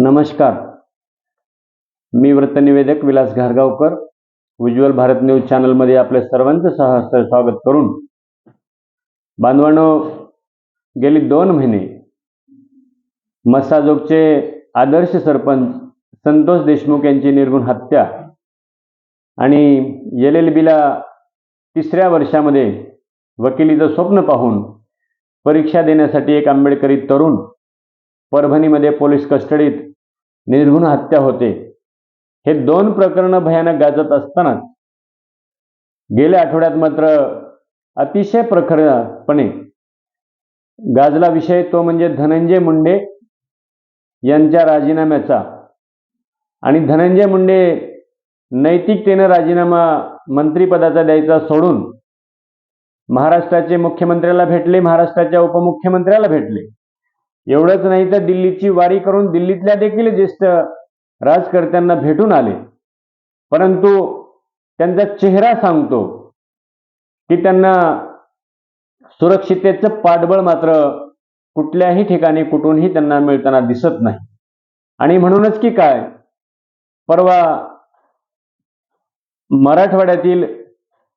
नमस्कार. मी वृत्तनिवेदक विलास घारगावकर उज्ज्वल भारत न्यूज चॅनलमध्ये आपल्या सर्वांचं सहर्ष स्वागत करून. बांधवांनो गेली दोन महिने मसाजोगचे आदर्श सरपंच संतोष देशमुख यांची निर्गुण हत्या आणि एल एल बीला तिसऱ्या वर्षामध्ये वकिलीचं स्वप्न पाहून परीक्षा देण्यासाठी एक आंबेडकरी तरुण परभणीमध्ये पोलीस कस्टडीत निर्घुण हत्या होते. हे दोन प्रकरणं भयानक गाजत असताना गेल्या आठवड्यात मात्र अतिशय प्रखरपणे गाजला विषय तो म्हणजे धनंजय मुंडे यांच्या राजीनाम्याचा. आणि धनंजय मुंडे नैतिकतेनं राजीनामा मंत्रिपदाचा द्यायचा सोडून महाराष्ट्राचे मुख्यमंत्र्याला भेटले महाराष्ट्राच्या उपमुख्यमंत्र्याला भेटले. एवढंच नाही तर दिल्लीची वारी करून दिल्लीतल्या देखील ज्येष्ठ राजकर्त्यांना भेटून आले. परंतु त्यांचा चेहरा सांगतो की त्यांना सुरक्षितेचं पाठबळ मात्र कुठल्याही ठिकाणी कुठूनही त्यांना मिळताना दिसत नाही. आणि म्हणूनच की काय? परवा मराठवाड्यातील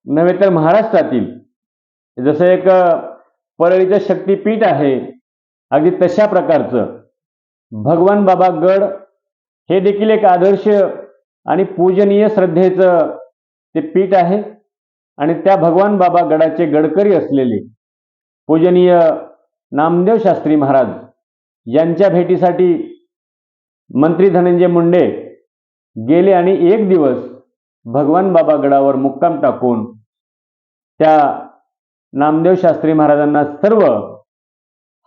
नव्हे तर महाराष्ट्रातील जसं एक परळीचं शक्तीपीठ आहे अगदी तशा प्रकारचं. भगवान बाबा गड हे देखील एक आदर्श आणि पूजनीय श्रद्धेचं ते पीठ आहे आणि त्या भगवान बाबा गडाचे गडकरी असलेले पूजनीय नामदेव शास्त्री महाराज यांच्या भेटीसाठी मंत्री धनंजय मुंडे गेले आणि एक दिवस भगवान बाबा गडावर मुक्काम टाकून त्या नामदेव शास्त्री महाराजांना सर्व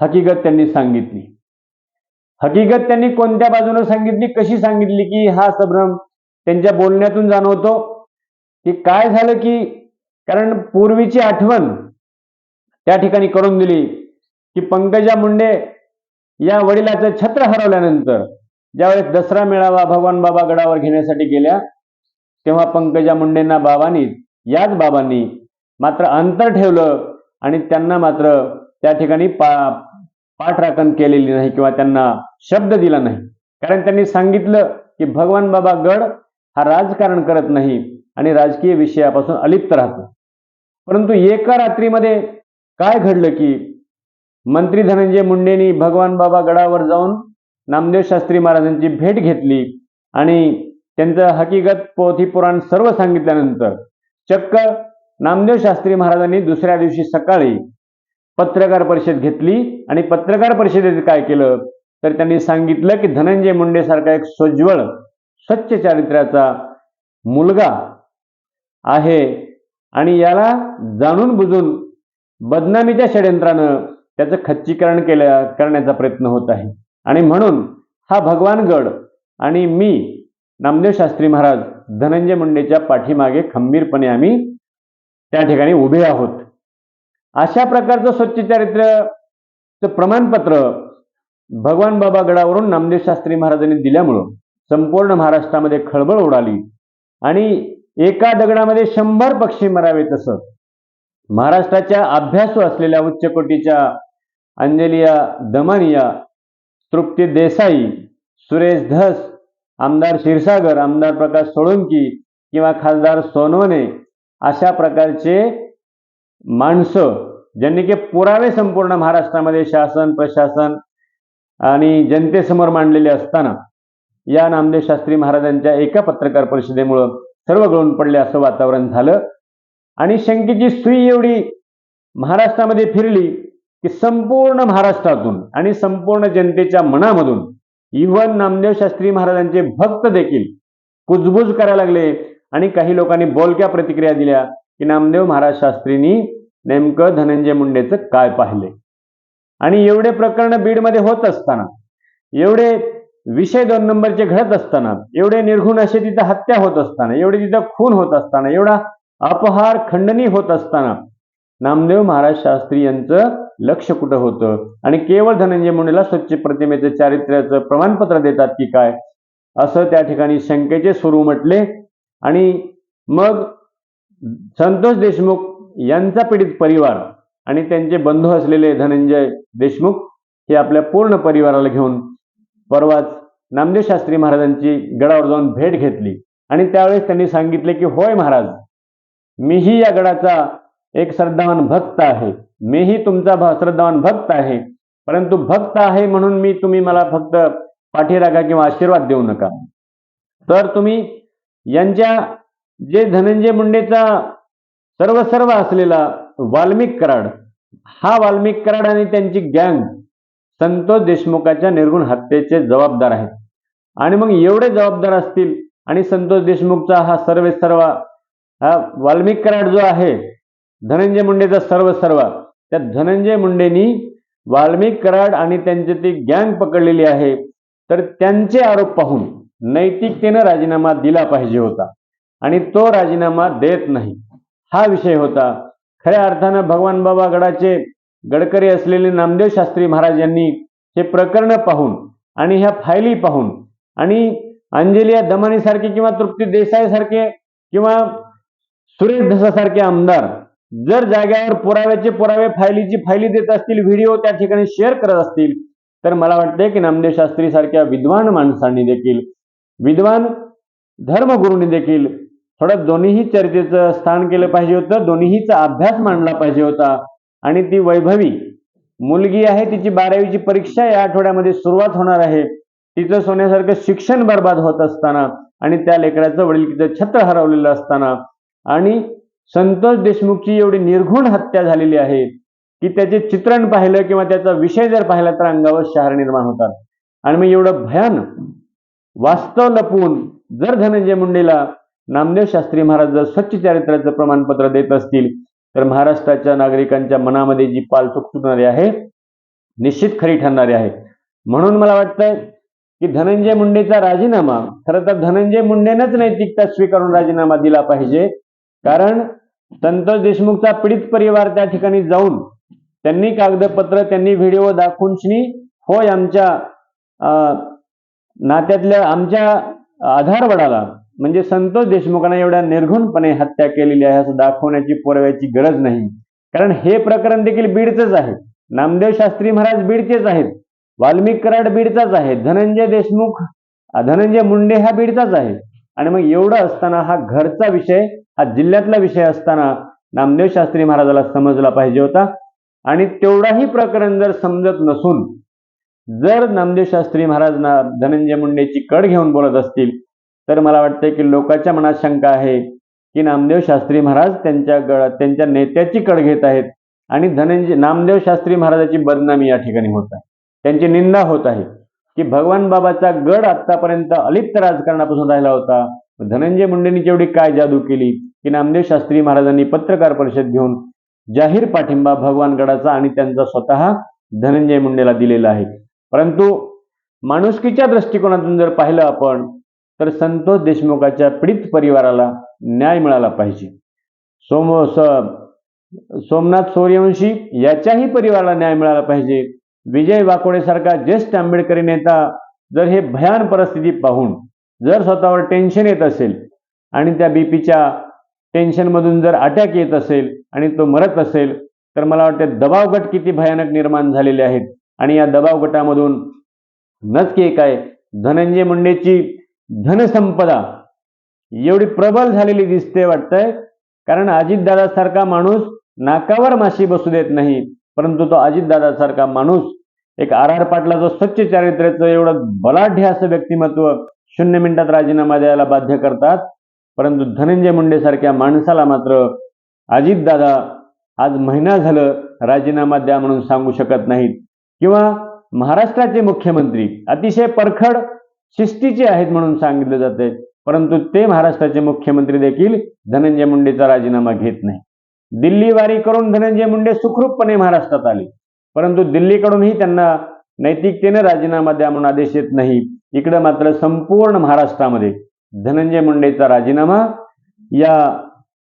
हकीकत त्यांनी सांगितली. हकीकत त्यांनी कोणत्या बाजूने सांगितली? कशी सांगितली की हा संभ्रम त्यांच्या बोलण्यातून जाणवतो? की काय झालं की कारण पूर्वीची आठवण त्या ठिकाणी करून दिली की पंकजा मुंडे या वडिलाचं छत्र हरवल्यानंतर ज्यावेळेस दसरा मेळावा भगवान बाबा गडावर घेण्यासाठी गेल्या तेव्हा पंकजा मुंडेंना बाबांनी याच बाबांनी मात्र अंतर ठेवलं आणि त्यांना मात्र त्या ठिकाणी पा पाठराखण केलेली नाही किंवा त्यांना शब्द दिला नाही. कारण त्यांनी सांगितलं की भगवान बाबा गड हा राजकारण करत नाही आणि राजकीय विषयापासून अलिप्त राहतो. परंतु एका रात्रीमध्ये काय घडलं की मंत्री धनंजय मुंडेंनी भगवान बाबा गडावर जाऊन नामदेव शास्त्री महाराजांची भेट घेतली आणि त्यांचं हकीकत पोथी पुराण सर्व सांगितल्यानंतर चक्क नामदेव शास्त्री महाराजांनी दुसऱ्या दिवशी सकाळी पत्रकार परिषद घेतली आणि पत्रकार परिषदेत काय केलं? तर त्यांनी सांगितलं की धनंजय मुंडे सारखा एक सोज्वळ स्वच्छ चारित्र्याचा मुलगा आहे. आणि याला जाणून बुजून बदनामीच्या षडयंत्रानं त्याचं खच्चीकरण केल्या करण्याचा प्रयत्न होत आहे. आणि म्हणून हा भगवानगड आणि मी नामदेव शास्त्री महाराज धनंजय मुंडेच्या पाठीमागे खंबीरपणे आम्ही त्या ठिकाणी उभे आहोत. अशा प्रकारचं स्वच्छ चारित्र्यचं प्रमाणपत्र भगवान बाबा गडावरून नामदेव शास्त्री महाराजांनी दिल्यामुळं संपूर्ण महाराष्ट्रामध्ये खळबळ उडाली. आणि एका दगडामध्ये शंभर पक्षी मरावे तसं महाराष्ट्राच्या अभ्यासू असलेल्या उच्चकोटीच्या अंजलिया दमानिया तृप्ती देसाई सुरेश धस आमदार क्षीरसागर आमदार प्रकाश सोळंकी किंवा खासदार सोनवणे अशा प्रकारचे माणसं ज्यांनी की पुरावे संपूर्ण महाराष्ट्रामध्ये शासन प्रशासन आणि जनतेसमोर मांडलेले असताना या नामदेव शास्त्री महाराजांच्या एका पत्रकार परिषदेमुळं सर्व गळून पडले असं वातावरण झालं. आणि शंकेची सुई एवढी महाराष्ट्रामध्ये फिरली की संपूर्ण महाराष्ट्रातून आणि संपूर्ण जनतेच्या मनामधून इव्हन नामदेव शास्त्री महाराजांचे भक्त देखील कुजबुज करायला लागले. आणि काही लोकांनी बोलक्या प्रतिक्रिया दिल्या की नामदेव महाराज शास्त्रींनी नेमकं धनंजय मुंडेचं काय पाहिले? आणि एवढे प्रकरण बीडमध्ये होत असताना एवढे विषय दोन नंबरचे घडत असताना एवढे निर्घुण असे तिथं हत्या होत असताना एवढे तिथं खून होत असताना एवढा अपहार खंडणी होत असताना नामदेव महाराज शास्त्री यांचं लक्ष कुठं होतं? आणि केवळ धनंजय मुंडेला स्वच्छ प्रतिमेचं चारित्र्याचं प्रमाणपत्र देतात की काय? असं त्या ठिकाणी शंकेचे स्वरूप म्हटले. आणि मग संतोष देशमुख यांचा पीडित परिवार आणि त्यांचे बंधू असलेले धनंजय देशमुख हे आपल्या पूर्ण परिवाराला घेऊन परवाच नामदेव शास्त्री महाराजांची गडावर जाऊन भेट घेतली. आणि त्यावेळेस त्यांनी सांगितले की होय महाराज मीही या गडाचा एक श्रद्धावान भक्त आहे. मीही तुमचा श्रद्धावान भक्त आहे. परंतु भक्त आहे म्हणून मी तुम्ही मला फक्त पाठीराखा किंवा आशीर्वाद देऊ नका. तर तुम्ही यांच्या जे धनंजय मुंडेचा सर्व सर्व असलेला वाल्मिक कराड हा वाल्मिक कराड आणि त्यांची गँग संतोष देशमुखाच्या निर्गुण हत्येचे जबाबदार आहेत. आणि मग एवढे जबाबदार असतील आणि संतोष देशमुखचा हा सर्वे सर्व हा वाल्मिक कराड जो आहे धनंजय मुंडेचा सर्व सर्व त्या धनंजय मुंडेनी वाल्मिक कराड आणि त्यांची ती गँग पकडलेली आहे तर त्यांचे आरोप पाहून नैतिकतेनं राजीनामा दिला पाहिजे होता. आणि तो राजीनामा देत नाही. हा विषय होता. खऱ्या अर्थानं भगवान बाबा गडाचे गडकरी असलेले नामदेव शास्त्री महाराज यांनी हे प्रकरण पाहून आणि ह्या फायली पाहून आणि अंजलिया दमानीसारखे किंवा तृप्ती देसाईसारखे किंवा सुरेश धसासारखे आमदार जर जाग्यावर पुराव्याचे पुरावे फायलीची फायली देत असतील व्हिडिओ त्या ठिकाणी शेअर करत असतील तर मला वाटतंय की नामदेव शास्त्री सारख्या विद्वान माणसांनी देखील विद्वान धर्मगुरूंनी देखील थोडं दोन्हीही चर्चेचं स्थान केलं पाहिजे होतं दोन्हीचा अभ्यास मांडला पाहिजे होता. आणि ती वैभवी मुलगी आहे तिची बारावीची परीक्षा या आठवड्यामध्ये सुरुवात होणार आहे. तिचं सोन्यासारखं शिक्षण बर्बाद होत असताना आणि त्या लेकराचं वडील छत्र हरवलेलं असताना. आणि संतोष देशमुखची एवढी निर्घुण हत्या झालेली आहे की त्याचे चित्रण पाहिलं किंवा त्याचा विषय जर पाहिला तर अंगावर शहर निर्माण होतात. आणि मग एवढं भयान वास्तव लपवून जर धनंजय मुंडेला नामदेव शास्त्री महाराज जर स्वच्छ चारित्र्याचं प्रमाणपत्र देत असतील तर महाराष्ट्राच्या नागरिकांच्या मनामध्ये जी पाल सुटणारी आहे निश्चित खरी ठरणारी आहे. म्हणून मला वाटतंय की धनंजय मुंडेचा राजीनामा खरं तर धनंजय मुंडेनंच नैतिकता स्वीकारून राजीनामा दिला पाहिजे. कारण संतोष देशमुखचा पीडित परिवार त्या ठिकाणी जाऊन त्यांनी कागदपत्र त्यांनी व्हिडिओ दाखवून होय आमच्या अं, नात्यातल्या आमच्या आधारवडाला म्हणजे संतोष देशमुखांना एवढ्या निर्घुणपणे हत्या केलेली आहे असं दाखवण्याची पुराव्याची गरज नाही. कारण हे प्रकरण देखील बीडचंच आहे. नामदेव शास्त्री महाराज बीडचेच आहेत. वाल्मिक कराड बीडचाच आहे. धनंजय देशमुख धनंजय मुंडे हा बीडचाच आहे. आणि मग एवढं असताना हा घरचा विषय हा जिल्ह्यातला विषय असताना नामदेव शास्त्री महाराजाला समजला पाहिजे होता. आणि तेवढाही प्रकरण जर समजत नसून जर नामदेव शास्त्री महाराज ना धनंजय मुंडेची कड घेऊन बोलत असतील तर मला वाटतंय की लोकांच्या मनात शंका आहे की नामदेव शास्त्री महाराज त्यांच्या गळ त्यांच्या नेत्याची कड घेत आहेत आणि धनंजय नामदेव शास्त्री महाराजाची बदनामी या ठिकाणी होत आहे. त्यांची निंदा होत आहे की भगवान बाबाचा गड आतापर्यंत अलिप्त राजकारणापासून राहिला होता. धनंजय मुंडेंनी जेवढी काय जादू केली की नामदेव शास्त्री महाराजांनी पत्रकार परिषद घेऊन जाहीर पाठिंबा भगवान गडाचा आणि त्यांचा स्वतः धनंजय मुंडेला दिलेला आहे. परंतु माणुसकीच्या दृष्टिकोनातून जर पाहिलं आपण तर संतोष देशमुखाच्या पीडित परिवाराला न्याय मिळाला पाहिजे. सोम सोमनाथ सूर्यवंशी याच्याही परिवाराला न्याय मिळाला पाहिजे. विजय वाकोडेसारखा ज्येष्ठ आंबेडकरी नेता जर हे भयान परिस्थिती पाहून जर स्वतःवर टेन्शन येत असेल आणि त्या बीपीच्या टेन्शनमधून जर अटॅक येत असेल आणि तो मरत असेल तर मला वाटते दबाव गट किती भयानक निर्माण झालेले आहेत. आणि या दबाव गटामधून नक्की काय? धनंजय मुंडेची धनसंपदा. एवढी प्रबल झालेली दिसते वाटतंय. कारण अजितदादासारखा माणूस नाकावर माशी बसू देत नाही. परंतु तो अजितदादासारखा माणूस एक आर आर पाटलाचं स्वच्छ चारित्र्याचं एवढं बलाढ्य असं व्यक्तिमत्व शून्य मिनिटात राजीनामा द्यायला बाध्य करतात. परंतु धनंजय मुंडे सारख्या माणसाला मात्र अजितदादा आज महिना झालं राजीनामा द्या म्हणून सांगू शकत नाहीत. किंवा महाराष्ट्राचे मुख्यमंत्री अतिशय परखड शिस्तीचे आहेत म्हणून सांगितले जाते. परंतु ते महाराष्ट्राचे मुख्यमंत्री देखील धनंजय मुंडेचा राजीनामा घेत नाही. दिल्ली वारी करून धनंजय मुंडे सुखरूपपणे महाराष्ट्रात आले. परंतु दिल्लीकडूनही त्यांना नैतिकतेने राजीनामा द्या म्हणून आदेश येत नाही. इकडे मात्र संपूर्ण महाराष्ट्रामध्ये धनंजय मुंडेचा राजीनामा या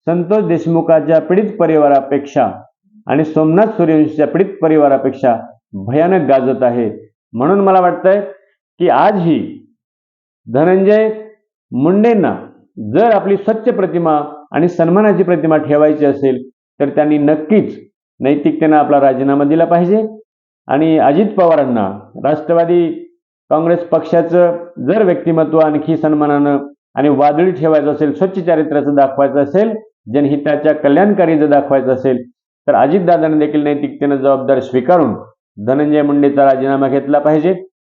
संतोष देशमुखाच्या पीडित परिवारापेक्षा आणि सोमनाथ सूर्यवंशीच्या पीडित परिवारापेक्षा भयानक गाजत आहे. म्हणून मला वाटतंय की आजही धनंजय मुंडेंना जर आपली स्वच्छ प्रतिमा आणि सन्मानाची प्रतिमा ठेवायची असेल तर त्यांनी नक्कीच नैतिकतेनं आपला राजीनामा दिला पाहिजे. आणि अजित पवारांना राष्ट्रवादी काँग्रेस पक्षाचं जर व्यक्तिमत्व आणखी सन्मानानं आणि वादळी ठेवायचं असेल स्वच्छ चारित्र्याचं दाखवायचं असेल जनहिताच्या कल्याणकारी जर दाखवायचं असेल तर अजितदादांनी देखील नैतिकतेनं जबाबदारी स्वीकारून धनंजय मुंडेचा राजीनामा घेतला पाहिजे.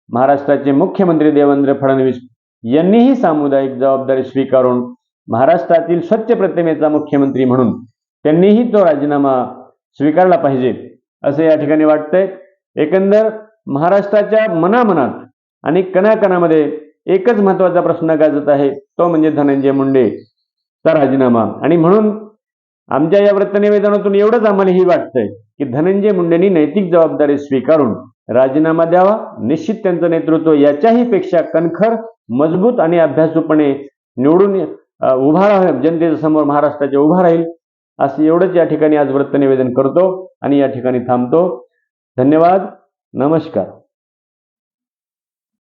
महाराष्ट्राचे मुख्यमंत्री देवेंद्र फडणवीस यांनीही सामुदायिक जबाबदारी स्वीकारून महाराष्ट्रातील स्वच्छ प्रतिमेचा मुख्यमंत्री म्हणून त्यांनीही तो राजीनामा स्वीकारला पाहिजे असं या ठिकाणी वाटतंय. एकंदर महाराष्ट्राच्या मनामनात आणि कणाकणामध्ये एकच महत्त्वाचा प्रश्न गाजत आहे तो म्हणजे धनंजय मुंडेचा राजीनामा. आणि म्हणून आमच्या या वृत्तनिवेदनातून एवढंच आम्हालाही वाटतंय की धनंजय मुंडेंनी नैतिक जबाबदारी स्वीकारून राजीनामा द्यावा निश्चित त्यांचं नेतृत्व याच्याही पेक्षा कणखर मजबूत आणि अभ्यासूपणे निवडून उभा राहील जनतेच्या समोर महाराष्ट्राच्या उभा राहील. असं एवढंच या ठिकाणी आज वृत्त निवेदन करतो आणि या ठिकाणी थांबतो. धन्यवाद. नमस्कार.